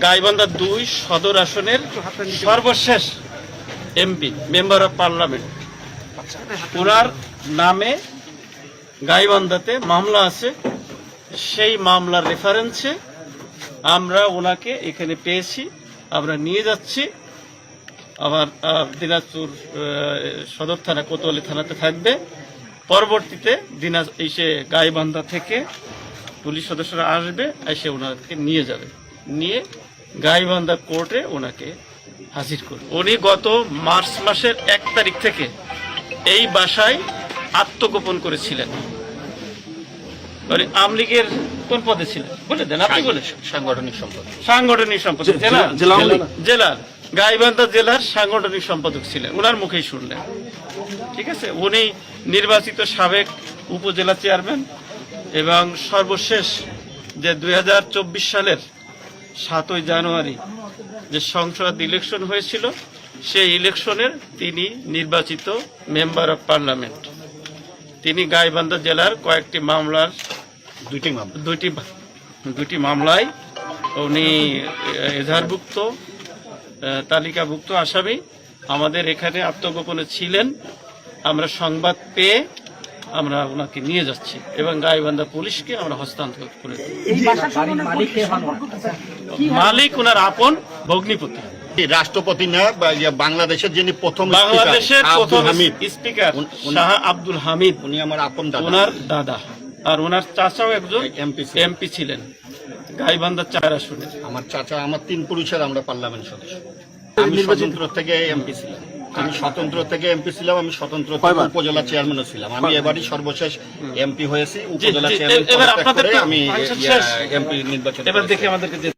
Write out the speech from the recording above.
গাইবান্ধা দুই সদর আসনের সর্বশেষ এমপি মেম্বার অফ পার্লামেন্ট। ওনার নামে গাইবান্ধাতে মামলা আছে। সেই মামলার রেফারেন্সে আমরা ওনাকে এখানে পেয়েছি। আমরা নিয়ে যাচ্ছি। আবার আহ, দিনাজপুর সদর থানা কোতোয়ালি থানাতে থাকবে। পরবর্তীতে দিনাজ এসে গাইবান্ধা থেকে পুলিশ সদস্যরা আসবে এসে ওনাকে নিয়ে যাবে। নিয়ে গাইবান্ধা কোর্টে ওনাকে হাজির করবে। উনি গত মার্চ মাসের এক তারিখ থেকে এই বাসায় আত্মগোপন করেছিলেন। মানে আমলিগের কোন পদে ছিলেন? বলে দেন আপনি বলে সাংগঠনিক সম্পদ সাংগঠনিক সম্পাদক জেলার জেলার গাইবান্ধা জেলার সাংগঠনিক সম্পাদক ছিলেন। ওনার মুখেই শুনলেন। ঠিক আছে? উনি নির্বাচিত সাবেক উপজেলা চেয়ারম্যান এবং সর্বশেষ যে দুই হাজার চব্বিশ সালের সাতই জানুয়ারি যে সংসদ ইলেকশন হয়েছিল সেই ইলেকশনের তিনি নির্বাচিত মেম্বার অফ পার্লামেন্ট তিনি গাইবান্ধা জেলার কয়েকটি মামলার দুইটি মামলা। দুইটি দুইটি মামলায় উনি এজাহারভুক্ত তালিকাভুক্ত আসামি। আমাদের এখানে আত্মগোপনে ছিলেন। আমরা সংবাদ পেয়ে আমরা ওনাকে নিয়ে যাচ্ছি এবং গাইবান্ধা পুলিশকে আমরা হস্তান্তর করে? মালিক ওনার আপন ভগ্নিপতি রাষ্ট্রপতি না বাংলাদেশের যিনি প্রথম বাংলাদেশের আব্দুল প্রথম হামিদ। স্পিকার উনি- শাহ আব্দুল হামিদ। উনি আমার আপন দাদা। ওনার দাদা। আর ওনার চাচাও একজন এমপি এমপি ছিলেন। গাইবান্ধা চার আসনে আমার চাচা আমার তিন পুরুষের আমরা পার্লামেন্ট সদস্য। আমি স্বতন্ত্র থেকে এমপি ছিলাম। আমি স্বতন্ত্র থেকে এমপি ছিলাম আমি স্বতন্ত্র থেকে উপজেলা চেয়ারম্যানও ছিলাম। আমি এবারই সর্বশেষ এমপি হয়েছি উপজেলা চেয়ারম্যান আমি এমপি নির্বাচন এবার দেখি আমাদেরকে যে